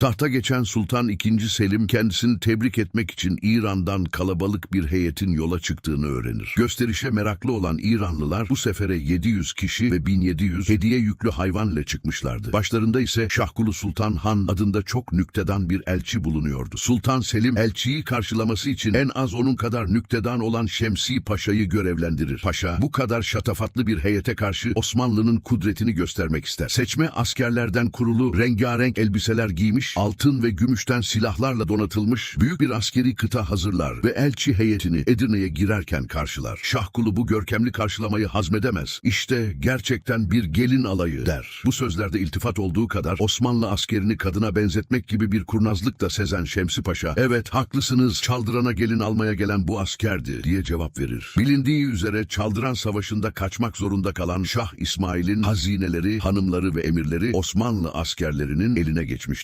Tahta geçen Sultan II. Selim kendisini tebrik etmek için İran'dan kalabalık bir heyetin yola çıktığını öğrenir. Gösterişe meraklı olan İranlılar bu sefere 700 kişi ve 1700 hediye yüklü hayvan ile çıkmışlardı. Başlarında ise Şahkulu Sultan Han adında çok nüktedan bir elçi bulunuyordu. Sultan Selim elçiyi karşılaması için en az onun kadar nüktedan olan Şemsi Paşa'yı görevlendirir. Paşa bu kadar şatafatlı bir heyete karşı Osmanlı'nın kudretini göstermek ister. Seçme askerlerden kurulu rengarenk elbiseler giymiş, altın ve gümüşten silahlarla donatılmış büyük bir askeri kıta hazırlar ve elçi heyetini Edirne'ye girerken karşılar. Şahkulu bu görkemli karşılamayı hazmedemez. İşte gerçekten bir gelin alayı der. Bu sözlerde iltifat olduğu kadar Osmanlı askerini kadına benzetmek gibi bir kurnazlık da sezen Şemsi Paşa, evet haklısınız Çaldırana gelin almaya gelen bu askerdi diye cevap verir. Bilindiği üzere Çaldıran Savaşı'nda kaçmak zorunda kalan Şah İsmail'in hazineleri, hanımları ve emirleri Osmanlı askerlerinin eline geçmişti.